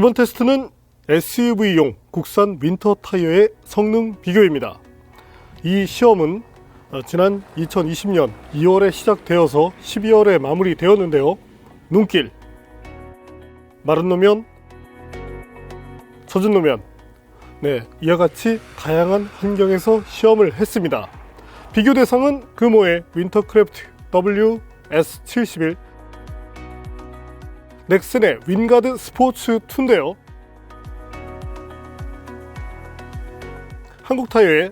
이번 테스트는 SUV용 국산 윈터 타이어의 성능 비교입니다. 이 시험은 어, 지난 2020년 2월에 시작되어서 12월에 마무리되었는데요. 눈길, 마른 노면, 젖은 노면, 네, 이와 같이 다양한 환경에서 시험을 했습니다. 비교 대상은 금호의 윈터크래프트 WS71 넥슨의 윈가드 스포츠 2인데요. 한국 타이어의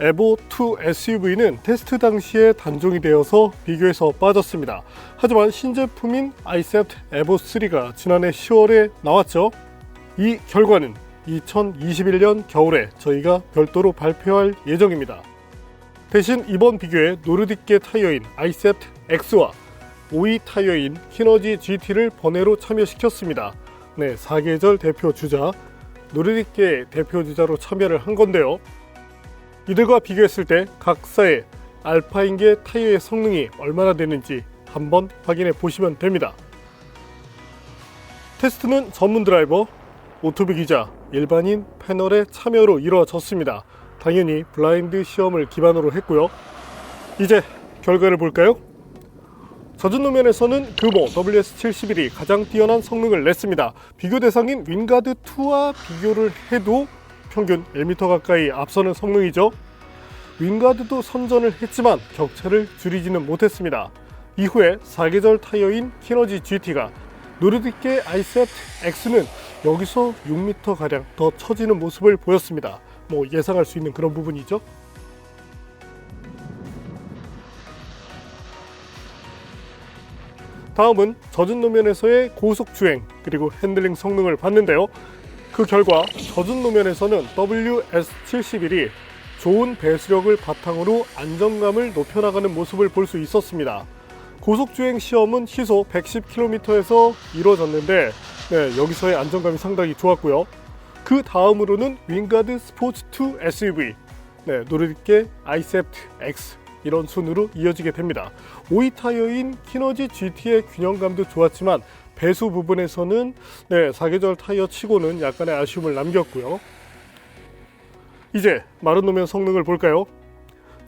에보2 SUV는 테스트 당시에 단종이 되어서 비교에서 빠졌습니다. 하지만 신제품인 아이셉트 에보3가 지난해 10월에 나왔죠. 이 결과는 2021년 겨울에 저희가 별도로 발표할 예정입니다. 대신 이번 비교에 노르딕계 타이어인 아이셉트 X와 5위 타이어인 키너지 GT를 번외로 참여시켰습니다. 네, 4계절 대표 주자 노르딕계 대표 주자로 참여를 한 건데요. 이들과 비교했을 때 각사의 알파인계 타이어의 성능이 얼마나 되는지 한번 확인해 보시면 됩니다. 테스트는 전문 드라이버, 오토비 기자, 일반인 패널의 참여로 이루어졌습니다. 당연히 블라인드 시험을 기반으로 했고요. 이제 결과를 볼까요? 젖은 노면에서는 금호 WS71이 가장 뛰어난 성능을 냈습니다. 비교 대상인 윙가드2와 비교를 해도 평균 1m 가까이 앞서는 성능이죠. 윙가드도 선전을 했지만 격차를 줄이지는 못했습니다. 이후에 4계절 타이어인 키너지 GT가 노르딕계 아이셋 X는 여기서 6m가량 더 처지는 모습을 보였습니다. 뭐 예상할 수 있는 그런 부분이죠. 다음은 젖은 노면에서의 고속 주행 그리고 핸들링 성능을 봤는데요. 그 결과 젖은 노면에서는 WS71이 좋은 배수력을 바탕으로 안정감을 높여나가는 모습을 볼 수 있었습니다. 고속주행 시험은 시속 110km에서 이루어졌는데 네, 여기서의 안정감이 상당히 좋았고요. 그 다음으로는 윙가드 스포츠2 SUV, 네, 노르딕계 아이셉트 X 이런 순으로 이어지게 됩니다. 5위 타이어인 키너지 GT의 균형감도 좋았지만 배수 부분에서는 네, 4계절 타이어 치고는 약간의 아쉬움을 남겼고요. 이제 마른 노면 성능을 볼까요?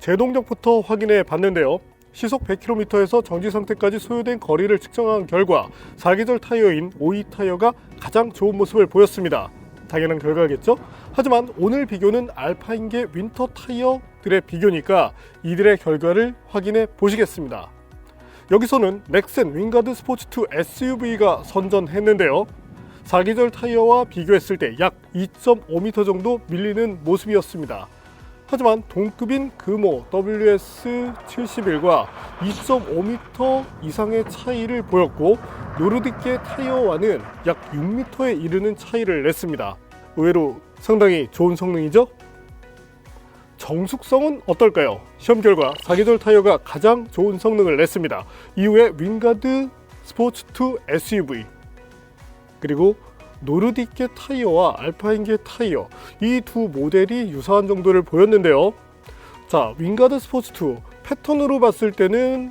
제동력부터 확인해 봤는데요. 시속 100km에서 정지 상태까지 소요된 거리를 측정한 결과 4계절 타이어인 5위 타이어가 가장 좋은 모습을 보였습니다. 당연한 결과겠죠? 하지만 오늘 비교는 알파인계 윈터 타이어 들의 비교니까 이들의 결과를 확인해 보시겠습니다. 여기서는 넥센 윙가드 스포츠2 SUV가 선전했는데요. 4계절 타이어와 비교했을 때 약 2.5m 정도 밀리는 모습이었습니다. 하지만 동급인 금호 WS71과 2.5m 이상의 차이를 보였고 노르딕계 타이어와는 약 6m에 이르는 차이를 냈습니다. 의외로 상당히 좋은 성능이죠? 정숙성은 어떨까요? 시험 결과 4계절 타이어가 가장 좋은 성능을 냈습니다. 이후에 윙가드 스포츠2 SUV 그리고 노르딕계 타이어와 알파인계 타이어 이 두 모델이 유사한 정도를 보였는데요. 자, 윙가드 스포츠2 패턴으로 봤을 때는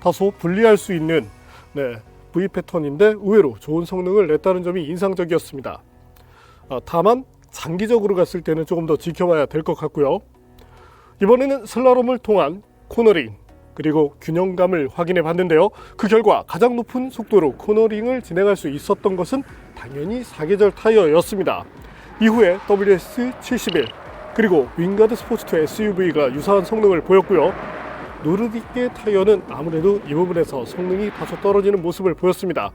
다소 분리할 수 있는 네, V 패턴인데 의외로 좋은 성능을 냈다는 점이 인상적이었습니다. 아, 다만 장기적으로 갔을 때는 조금 더 지켜봐야 될 것 같고요. 이번에는 슬라롬을 통한 코너링 그리고 균형감을 확인해 봤는데요. 그 결과 가장 높은 속도로 코너링을 진행할 수 있었던 것은 당연히 4계절 타이어였습니다. 이후에 WS71 그리고 윙가드 스포츠2 SUV가 유사한 성능을 보였고요. 노르딕계 타이어는 아무래도 이 부분에서 성능이 다소 떨어지는 모습을 보였습니다.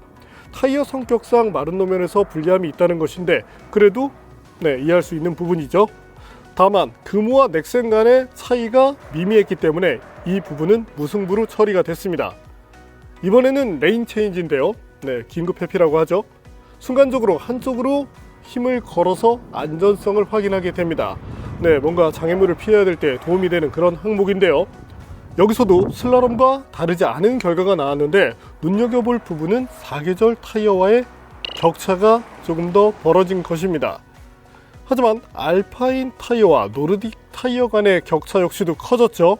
타이어 성격상 마른 노면에서 불리함이 있다는 것인데 그래도 네, 이해할 수 있는 부분이죠. 다만 금호와 넥센 간의 차이가 미미했기 때문에 이 부분은 무승부로 처리가 됐습니다. 이번에는 레인 체인지인데요. 네, 긴급 회피라고 하죠. 순간적으로 한쪽으로 힘을 걸어서 안전성을 확인하게 됩니다. 네, 뭔가 장애물을 피해야 될 때 도움이 되는 그런 항목인데요. 여기서도 슬라롬과 다르지 않은 결과가 나왔는데 눈여겨볼 부분은 4계절 타이어와의 격차가 조금 더 벌어진 것입니다. 하지만 알파인 타이어와 노르딕 타이어 간의 격차 역시도 커졌죠.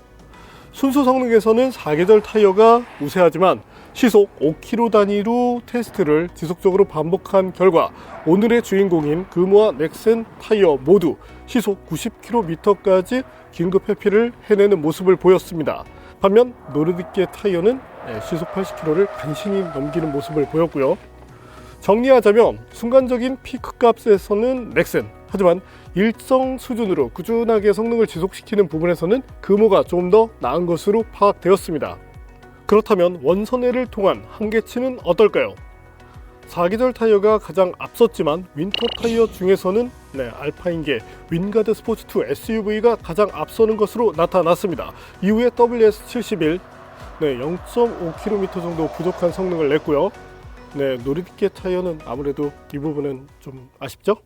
순수 성능에서는 4계절 타이어가 우세하지만 시속 5km 단위로 테스트를 지속적으로 반복한 결과 오늘의 주인공인 금호와 넥센 타이어 모두 시속 90km까지 긴급 회피를 해내는 모습을 보였습니다. 반면 노르디케 타이어는 네, 시속 80km를 간신히 넘기는 모습을 보였고요. 정리하자면 순간적인 피크 값에서는 넥센 하지만 일정 수준으로 꾸준하게 성능을 지속시키는 부분에서는 금호가 좀 더 나은 것으로 파악되었습니다. 그렇다면 원선회를 통한 한계치는 어떨까요? 사계절 타이어가 가장 앞섰지만 윈터 타이어 중에서는 네, 알파인계 윈가드 스포츠2 SUV가 가장 앞서는 것으로 나타났습니다. 이후에 WS71 네, 0.5km 정도 부족한 성능을 냈고요. 네, 노리디케 타이어는 아무래도 이 부분은 좀 아쉽죠?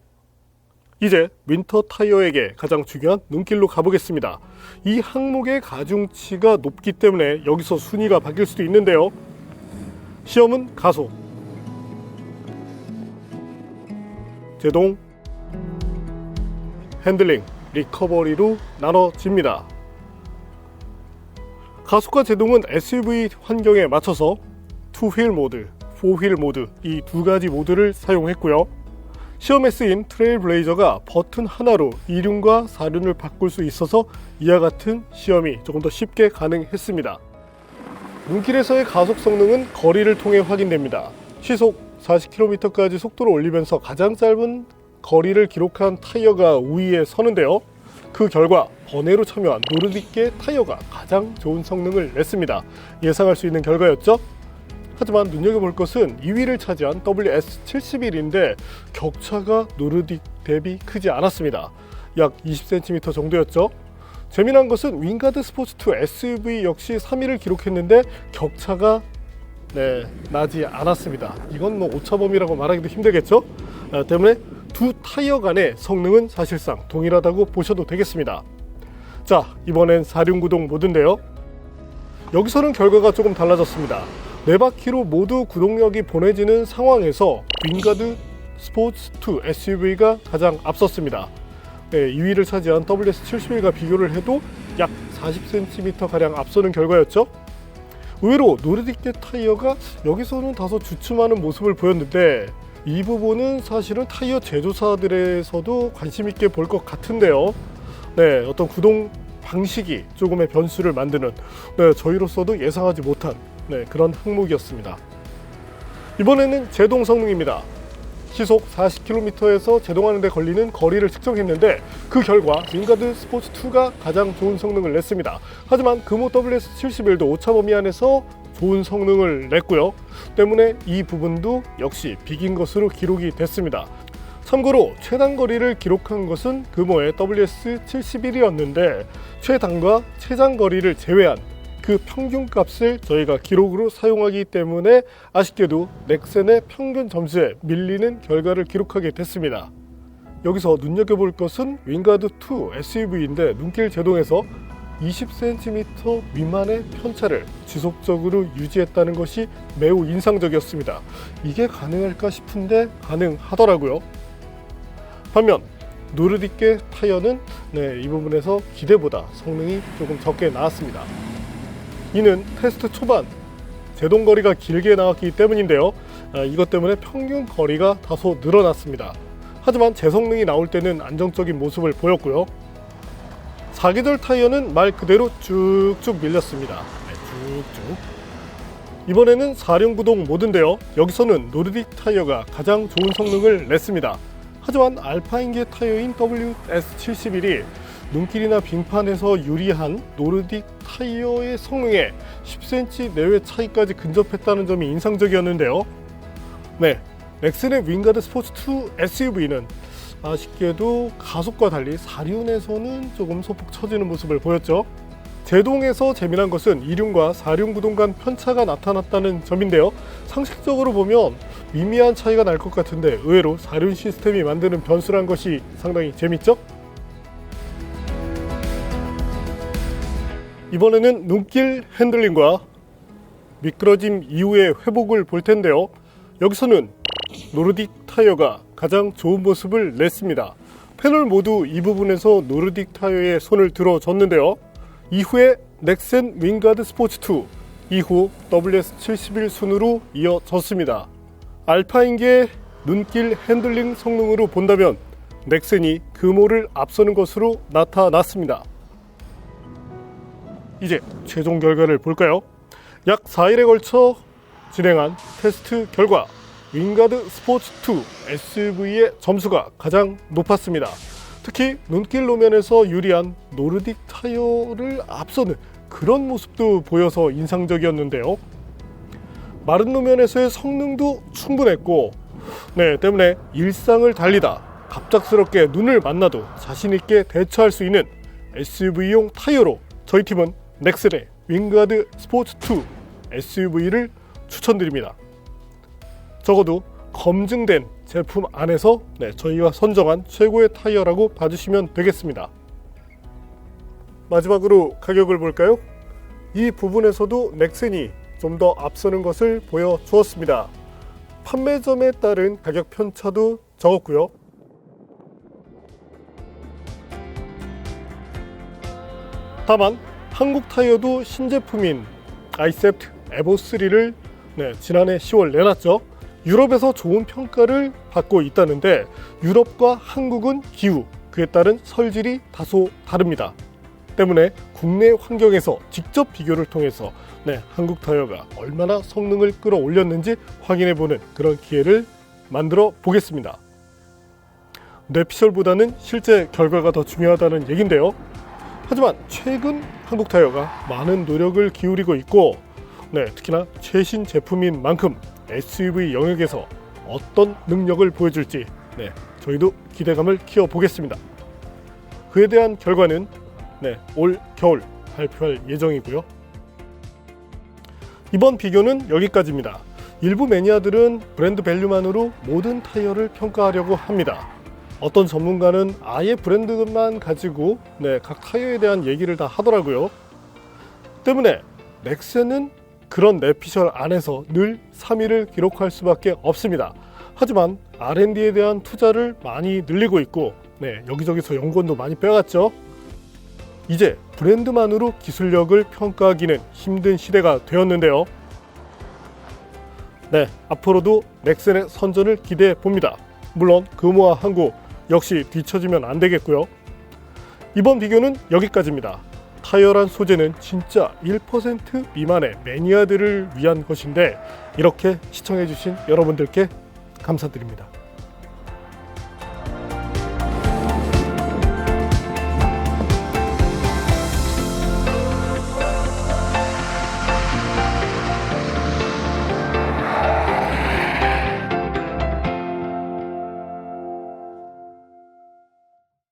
이제 윈터 타이어에게 가장 중요한 눈길로 가보겠습니다. 이 항목의 가중치가 높기 때문에 여기서 순위가 바뀔 수도 있는데요. 시험은 가속, 제동, 핸들링, 리커버리로 나눠집니다. 가속과 제동은 SUV 환경에 맞춰서 투휠 모드, 포휠 모드 이 두 가지 모드를 사용했고요. 시험에 쓰인 트레일 블레이저가 버튼 하나로 2륜과 4륜을 바꿀 수 있어서 이와 같은 시험이 조금 더 쉽게 가능했습니다. 눈길에서의 가속 성능은 거리를 통해 확인됩니다. 시속 40km까지 속도를 올리면서 가장 짧은 거리를 기록한 타이어가 우위에 서는데요. 그 결과 번외로 참여한 노르디께 타이어가 가장 좋은 성능을 냈습니다. 예상할 수 있는 결과였죠? 하지만 눈여겨볼 것은 2위를 차지한 WS71인데 격차가 노르딕 대비 크지 않았습니다. 약 20cm 정도였죠. 재미난 것은 윙가드 스포츠2 SUV 역시 3위를 기록했는데 격차가 네, 나지 않았습니다. 이건 뭐 오차범위라고 말하기도 힘들겠죠? 아, 때문에 두 타이어 간의 성능은 사실상 동일하다고 보셔도 되겠습니다. 자, 이번엔 4륜구동 모드인데요. 여기서는 결과가 조금 달라졌습니다. 네 바퀴로 모두 구동력이 보내지는 상황에서 윙가드 스포츠2 SUV가 가장 앞섰습니다. 네, 2위를 차지한 WS71과 비교를 해도 약 40cm 가량 앞서는 결과였죠. 의외로 노르딕계 타이어가 여기서는 다소 주춤하는 모습을 보였는데 이 부분은 사실은 타이어 제조사들에서도 관심 있게 볼 것 같은데요. 네, 어떤 구동 방식이 조금의 변수를 만드는 네, 저희로서도 예상하지 못한 네, 그런 항목이었습니다. 이번에는 제동 성능입니다. 시속 40km에서 제동하는 데 걸리는 거리를 측정했는데 그 결과 윙가드 스포츠 2가 가장 좋은 성능을 냈습니다. 하지만 금호 WS71도 오차 범위 안에서 좋은 성능을 냈고요. 때문에 이 부분도 역시 비긴 것으로 기록이 됐습니다. 참고로 최단 거리를 기록한 것은 금호의 WS71이었는데 최단과 최장 거리를 제외한 그 평균값을 저희가 기록으로 사용하기 때문에 아쉽게도 넥센의 평균 점수에 밀리는 결과를 기록하게 됐습니다. 여기서 눈여겨볼 것은 윙가드2 SUV인데 눈길 제동에서 20cm 미만의 편차를 지속적으로 유지했다는 것이 매우 인상적이었습니다. 이게 가능할까 싶은데 가능하더라고요. 반면 노르디께 타이어는 네, 이 부분에서 기대보다 성능이 조금 적게 나왔습니다. 이는 테스트 초반 제동 거리가 길게 나왔기 때문인데요. 아, 이것 때문에 평균 거리가 다소 늘어났습니다. 하지만 제성능이 나올 때는 안정적인 모습을 보였고요. 사계절 타이어는 말 그대로 쭉쭉 밀렸습니다. 네, 쭉쭉. 이번에는 4륜 구동 모드인데요. 여기서는 노르딕 타이어가 가장 좋은 성능을 냈습니다. 하지만 알파인계 타이어인 WS71이 눈길이나 빙판에서 유리한 노르딕 타이어의 성능에 10cm 내외 차이까지 근접했다는 점이 인상적이었는데요. 네, 넥슨의 윙가드 스포츠 2 SUV는 아쉽게도 가속과 달리 4륜에서는 조금 소폭 처지는 모습을 보였죠. 제동에서 재미난 것은 2륜과 4륜 구동 간 편차가 나타났다는 점인데요. 상식적으로 보면 미미한 차이가 날 것 같은데 의외로 4륜 시스템이 만드는 변수란 것이 상당히 재밌죠? 이번에는 눈길 핸들링과 미끄러짐 이후의 회복을 볼 텐데요. 여기서는 노르딕 타이어가 가장 좋은 모습을 냈습니다. 패널 모두 이 부분에서 노르딕 타이어에 손을 들어줬는데요. 이후에 넥센 윙가드 스포츠 2 이후 WS71 순으로 이어졌습니다. 알파인계의 눈길 핸들링 성능으로 본다면 넥센이 금호를 앞서는 것으로 나타났습니다. 이제 최종 결과를 볼까요? 약 4일에 걸쳐 진행한 테스트 결과 윙가드 스포츠 2 SUV의 점수가 가장 높았습니다. 특히 눈길路면에서 유리한 노르딕 타이어를 앞서는 그런 모습도 보여서 인상적이었는데요. 마른路면에서의 성능도 충분했고, 네, 때문에 일상을 달리다 갑작스럽게 눈을 만나도 자신 있게 대처할 수 있는 SUV용 타이어로 저희 팀은 넥슨의 윙가드 스포츠 2 SUV를 추천드립니다. 적어도 검증된 제품 안에서 네, 저희가 선정한 최고의 타이어라고 봐주시면 되겠습니다. 마지막으로 가격을 볼까요? 이 부분에서도 넥슨이 좀 더 앞서는 것을 보여주었습니다. 판매점에 따른 가격 편차도 적었고요. 다만 한국 타이어도 신제품인 아이셉트 에보3를 네, 지난해 10월 내놨죠. 유럽에서 좋은 평가를 받고 있다는데 유럽과 한국은 기후, 그에 따른 설질이 다소 다릅니다. 때문에 국내 환경에서 직접 비교를 통해서 네, 한국 타이어가 얼마나 성능을 끌어올렸는지 확인해보는 그런 기회를 만들어 보겠습니다. 뇌피셜보다는 실제 결과가 더 중요하다는 얘긴데요. 하지만 최근 한국 타이어가 많은 노력을 기울이고 있고 네, 특히나 최신 제품인 만큼 SUV 영역에서 어떤 능력을 보여줄지 네, 저희도 기대감을 키워보겠습니다. 그에 대한 결과는 네, 올 겨울 발표할 예정이고요. 이번 비교는 여기까지입니다. 일부 매니아들은 브랜드 밸류만으로 모든 타이어를 평가하려고 합니다. 어떤 전문가는 아예 브랜드만 가지고 네, 각 타이어에 대한 얘기를 다 하더라고요. 때문에 넥센은 그런 내피셜 안에서 늘 3위를 기록할 수밖에 없습니다. 하지만 R&D에 대한 투자를 많이 늘리고 있고 네, 여기저기서 연구원도 많이 빼갔죠. 이제 브랜드만으로 기술력을 평가하기는 힘든 시대가 되었는데요. 네, 앞으로도 넥센의 선전을 기대해 봅니다. 물론 금호와 항구 역시 뒤처지면 안 되겠고요. 이번 비교는 여기까지입니다. 타이어란 소재는 진짜 1% 미만의 매니아들을 위한 것인데 이렇게 시청해주신 여러분들께 감사드립니다.